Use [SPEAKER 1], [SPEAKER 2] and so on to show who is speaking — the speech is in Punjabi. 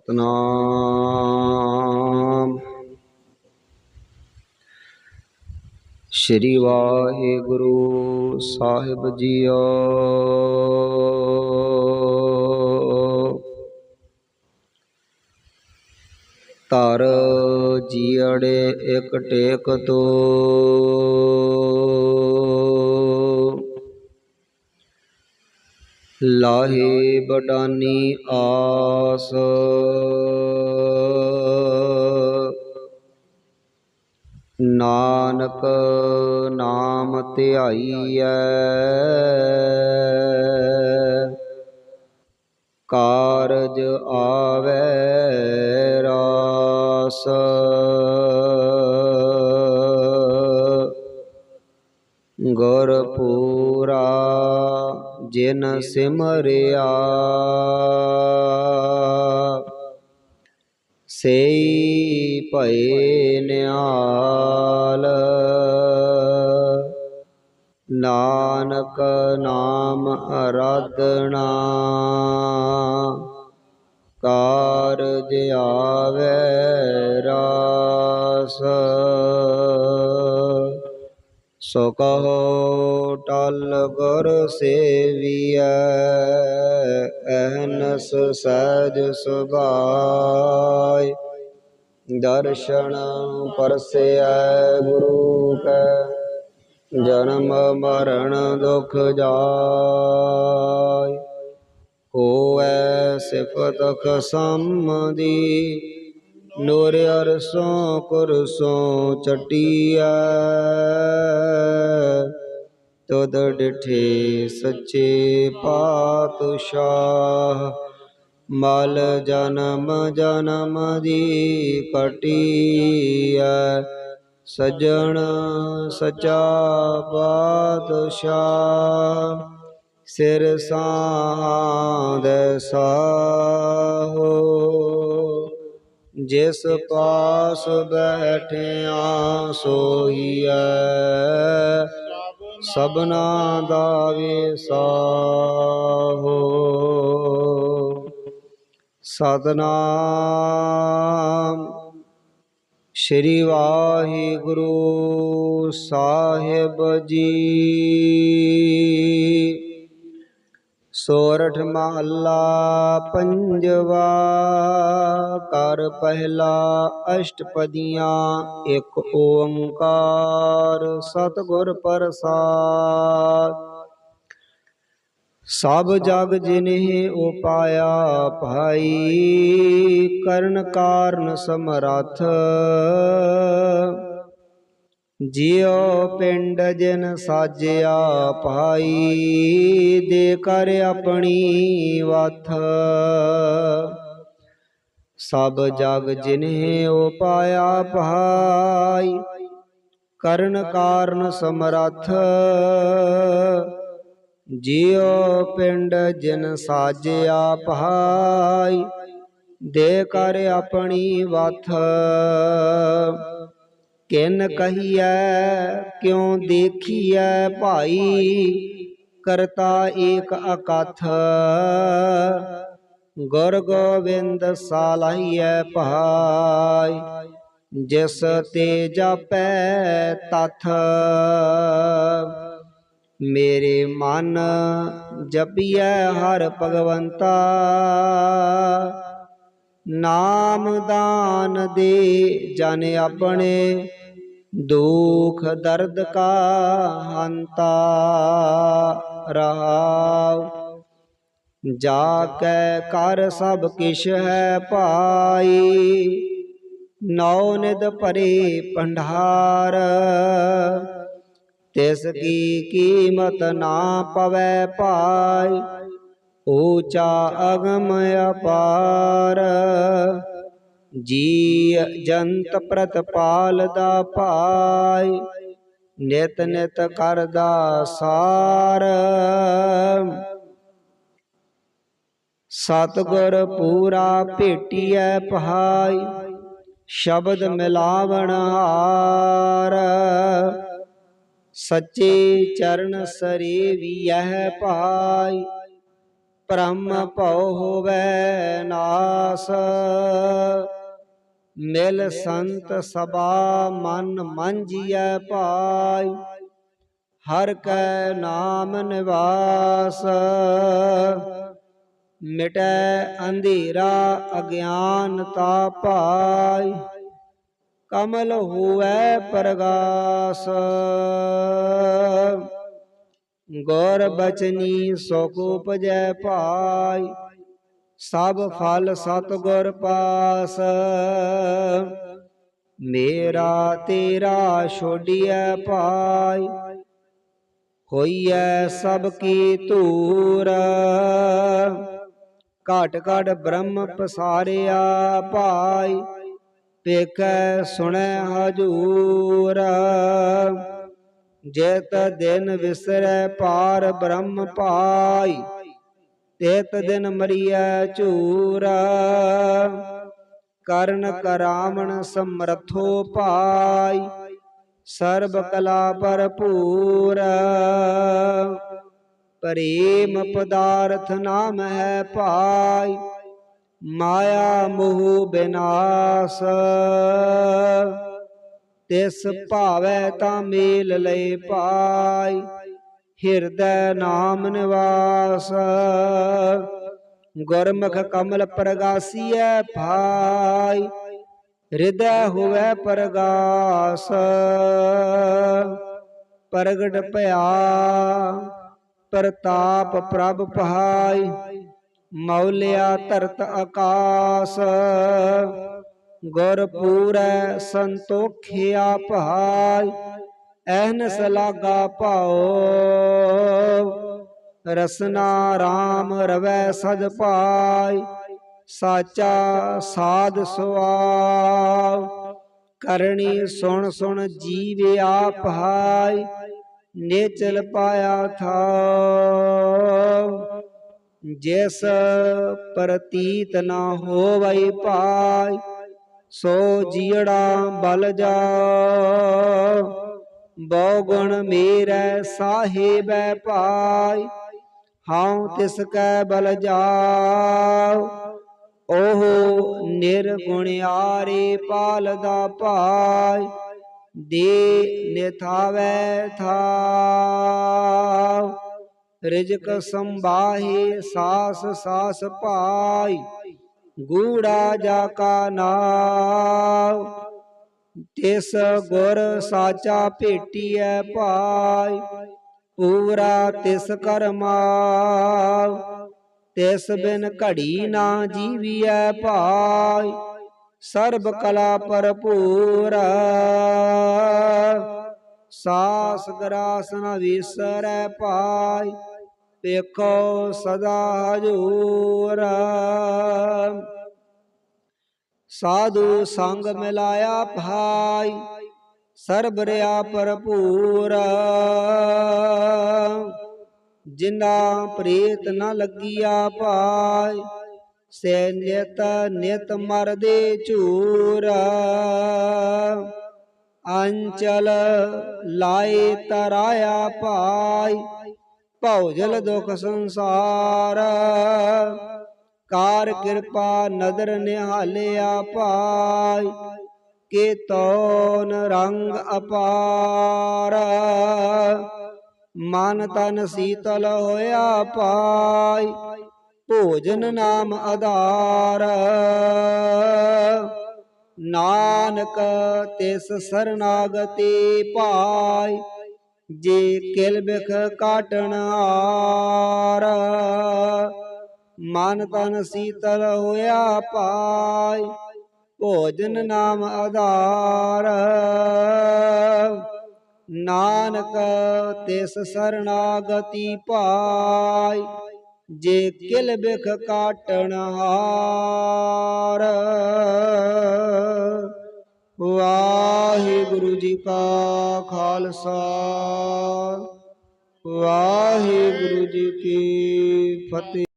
[SPEAKER 1] ਸਤਨਾਮ। ਸ਼੍ਰੀ ਵਾਹਿਗੁਰੂ ਸਾਹਿਬ ਜੀਓ। ਤਰ ਜੀੜੇ ਇਕ ਟੇਕ ਤੋ। ਲਾਹੇ ਬਡਾਨੀ ਆਸ। ਨਾਨਕ ਨਾਮ ਧਿਆਈਐ। ਕਾਰਜ ਆਵੈ ਰਾਸ। ਗੁਰ ਪੂਰਾ ਜਿਨ ਸਿਮਰਿਆ। ਸਈ ਭਏ ਨਿਆਲ ਨਾਨਕ ਨਾਮ ਅਰਾਧਨਾ। ਕਾਰਜ ਆਵੇ ਰਾਸ। ਸੋ ਕਹੋ ਟਲ ਗੁਰ ਸੇਵੀਐ ਅਹਨਸ ਸਹਿਜ ਸੁਭਾਇ। ਦਰਸ਼ਨ ਪਰਸੈ ਗੁਰੂ ਕੈ, ਜਨਮ ਮਰਨ ਦੁਖ ਜਾਇ। ਹੋਐ ਸਿਫਤ ਖਸਮ ਦੀ ਨੂਰ ਅਰਸੋਂ ਕੁਰਸੋਂ ਚਟਿਆ ਤੁਧ ਡਿਠੇ ਸੱਚੇ ਪਾਤਸ਼ਾਹ, ਮਲ ਜਨਮ ਜਨਮ ਦੀ ਕਟੀਐ। ਸਜਣ ਸਚਾ ਪਾਤਸ਼ਾਹ, ਸਿਰ ਸਾਧ ਸਾਹੋ। ਜਿਸ ਪਾਸ ਬੈਠਿਆ ਸੋਈਐ ਸਭਨਾ ਦਾ ਵਿਸਾਹੋ ਸਤਨਾਮ ਸ਼੍ਰੀ ਵਾਹਿਗੁਰੂ ਸਾਹਿਬ ਜੀ। ਸੋਰਠ ਮਹੱਲਾ ਪੰਜਵਾ, ਕਰ ਪਹਿਲਾ ਅਸ਼ਟਪਦੀਆਂ, ਇੱਕ ਓੰਕਾਰ ਸਤਿਗੁਰ ਪ੍ਰਸਾਦ। ਸਭ ਜਗ ਜਿਨਹਿ ਉਪਾਇਆ ਭਾਈ, ਕਰਨ ਕਾਰਨ ਸਮਰੱਥ। ਜਿਉ ਪਿੰਡ ਜਿਨ ਸਾਜਿਆ ਭਾਈ, ਦੇ ਕਰ ਆਪਣੀ ਵਥ। ਸਭ ਜਗ ਜਿਨਹਿ ਉਪਾਇਆ ਭਾਈ, ਕਰਨ ਕਾਰਨ ਸਮਰੱਥ। ਜਿਉ ਪਿੰਡ ਜਿਨ ਸਾਜਿਆ ਭਾਈ, ਦੇ ਕਰ ਆਪਣੀ ਵਥ। ਕਿਨ ਕਹੀਐ, ਕਿਉ ਦੇਖੀਐ ਭਾਈ? ਕਰਤਾ ਏਕ ਅਕਥ। ਗੁਰ ਗੋਬਿੰਦ ਸਾਲਾਈਐ ਭਾਈ, ਜਿਸ ਤੇ ਜਾਪੈ ਤਥ। ਮੇਰੇ ਮਨ ਜਪੀਐ ਹਰ ਭਗਵੰਤਾ। ਨਾਮ ਦਾਨ ਦੇ ਜਨ ਆਪਣੇ। ਦੁਖ ਦਰਦ ਕਾ ਹੰਤਾ ਰਹਾਉ। ਜਾ ਕੈ ਕਰ ਸਭ ਕਿਛ ਹੈ ਭਾਈ ਨੌ ਨਿਦ ਭਰੇ ਭੰਡਾਰ। ਤਿਸ ਕੀ ਕੀਮਤ ਨਾ ਪਵੈ ਭਾਈ, ਊਚਾ ਅਗਮ ਅਪਾਰ। ਜੀ ਜੰਤ ਪ੍ਰਤਪਾਲ ਦਾ ਭਾਈ ਨਿਤ ਨਿਤ ਕਰਦਾ ਸਾਰ। ਸਤਗੁਰ ਪੂਰਾ ਭੇਟੀਐ ਪਹਾਈ, ਸ਼ਬਦ ਮਿਲਾਵਣ ਹਾਰ। ਸੱਚੇ ਚਰਨ ਸਰੇਵੀਐ ਭਾਈ ਬ੍ਰਹਮ ਭਉ ਹੋਵੈ ਨਾਸ। ਮਿਲ ਸੰਤ ਸਭਾ ਮਨ ਮੰਜੀਐ ਪਾਈ ਹਰ ਕੈ ਨਾਮ ਨਿਵਾਸ। ਮਿਟੈ ਅੰਧੇਰਾ ਅਗਿਆਨਤਾ ਪਾਈ ਕਮਲ ਹੋਵੈ ਪ੍ਰਗਾਸ। ਗੌਰ ਬਚਨੀ ਸੁਖ ਉਪਜੈ ਪਾਈ ਸਭ ਫਲ ਸਤਿਗੁਰ ਪਾਸ। ਮੇਰਾ ਤੇਰਾ ਛੋਡੀਐ ਪਾਈ ਹੋਈਐ ਸਭ ਕੀ ਧੂਰ। ਘਟ ਘਟ ਬ੍ਰਹਮ ਪਸਾਰਿਆ ਭਾਈ ਪੇਖੈ ਸੁਣੈ ਹਜੂਰ। ਜੇਤ ਦਿਨ ਵਿਸਰੈ ਪਾਰ ਬ੍ਰਹਮ ਪਾਈ ਤੇਤ ਦਿਨ ਮਰੀਐ ਝੂਰ, ਕਰਨ ਕਰਾਵਣ ਸਮਰਥੋ ਭਾਈ, ਸਰਬ ਕਲਾ ਭਰਪੂਰ। ਪ੍ਰੇਮ ਪਦਾਰਥ ਨਾਮ ਹੈ ਪਾਈ ਮਾਇਆ ਮੋਹ ਬਿਨਾਸ਼। ਤਿਸ ਭਾਵੈ ਤਾਂ ਮੇਲ ਲਈ ਪਾਈ ਹਿਰਦੈ ਨਾਮ ਨਿਵਾਸ। ਗੁਰਮੁਖ ਕਮਲ ਪ੍ਰਗਾਸੀਐ ਭਾਈ, ਹਿਰਦੈ ਹੋਵੈ ਪ੍ਰਗਾਸ। ਪ੍ਰਗਟ ਭਇਆ, ਪ੍ਰਤਾਪ ਪ੍ਰਭ ਪਹਾਈ, ਮੌਲਿਆ ਧਰਤ ਆਕਾਸ। ਗੁਰ ਪੂਰੈ ਸੰਤੋਖਿਆ ਭਾਈ ਐਨਸ ਲਾਗਾ ਭਾਉ, ਰਸਨਾ RAM ਰਵੈ ਸਦ ਪਾਈ ਸਾਚਾ ਸਾਧ ਸੁਆਵ ਕਰਨੀ ਸੁਣ ਸੁਣ ਜੀਵਿਆ ਭਾਈ ਨੇਚਲ ਪਾਇਆ ਥਾ ਜਿਸ ਪ੍ਰਤੀਤ ਨਾ ਹੋਵਈ ਭਾਈ ਸੋ ਜੀੜਾ ਬਲ ਜਾ ਬਹੁ ਗੁਣ ਮੇਰੇ ਸਾਹਿਬੈ ਭਾਈ, ਹਉ ਤਿਸ ਕੈ ਬਲ ਜਾਉ। ਉਹ ਨਿਰਗੁਣਿਆਰੇ ਪਾਲਦਾ ਭਾਈ, ਦੇ ਨਿਥਾਵੈ ਥਾਉ। ਰਿਜਕ ਸੰਭਾਹੀ ਸਾਸ ਸਾਸ ਭਾਈ, ਗੂੜਾ ਜਾ ਕਾ ਨਾਮ ਤਿਸ ਗੁਰ ਸਾਚਾ ਭੇਟੀਐ ਭਾਈ ਪੂਰਾ ਤਿਸ ਕਰਮਾ ਤਿਸ ਬਿਨ ਘੜੀ ਨਾ ਜੀਵੀਐ ਭਾਈ ਸਰਬ ਕਲਾ ਭਰਪੂਰ। ਸਾਸ ਗਰਾਸ ਨ ਵਿਸਰੈ ਭਾਈ ਦੇਖੋ ਸਦਾ ਹਜੂਰ। ਸਾਧੂ ਸੰਗ ਮਿਲਾਇਆ ਭਾਈ ਸਰਬ ਰਿਆ ਭਰਪੂਰ। ਜਿਨਾ ਪ੍ਰੀਤ ਨ ਲੱਗੀਆ ਭਾਈ, ਸੇ ਨਿਤ ਨਿਤ ਮਰਦੇ ਝੂਰ। ਅੰਚਲ ਲਾਏ ਤਰਾਇਆ ਭਾਈ, ਭਉਜਲ ਦੁਖ ਸੰਸਾਰ। ਕਾਰ ਕਿਰਪਾ ਨਦਰ ਨਿਹਾਲਿਆ ਭਾਈ ਕੇ ਤੌਨ ਰੰਗ ਅਪਾਰ। ਮਨ ਤਨ ਸੀਤਲ ਹੋਇਆ ਪਾਈ ਭੋਜਨ ਨਾਮ ਆਧਾਰ। ਨਾਨਕ ਤਿਸ ਸਰਨਾਗਤੀ ਪਾਈ ਜੇ ਕਿਲ ਬਿਖ ਕਾਟਣ ਆਰ ਮਨ ਤਨ ਸੀਤਲ ਹੋਇਆ ਪਾਈ, ਭੋਜਨ ਨਾਮ ਆਧਾਰ। ਨਾਨਕ ਤਿਸ ਸਰਨਾਗਤੀ ਪਾਈ, ਜੇ ਕਿਲ ਬਿਖ ਕਾਟਣ ਹਾਰ। ਵਾਹਿਗੁਰੂ ਜੀ ਕਾ ਖਾਲਸਾ, ਵਾਹਿਗੁਰੂ ਜੀ ਕੀ ਫਤਿਹ।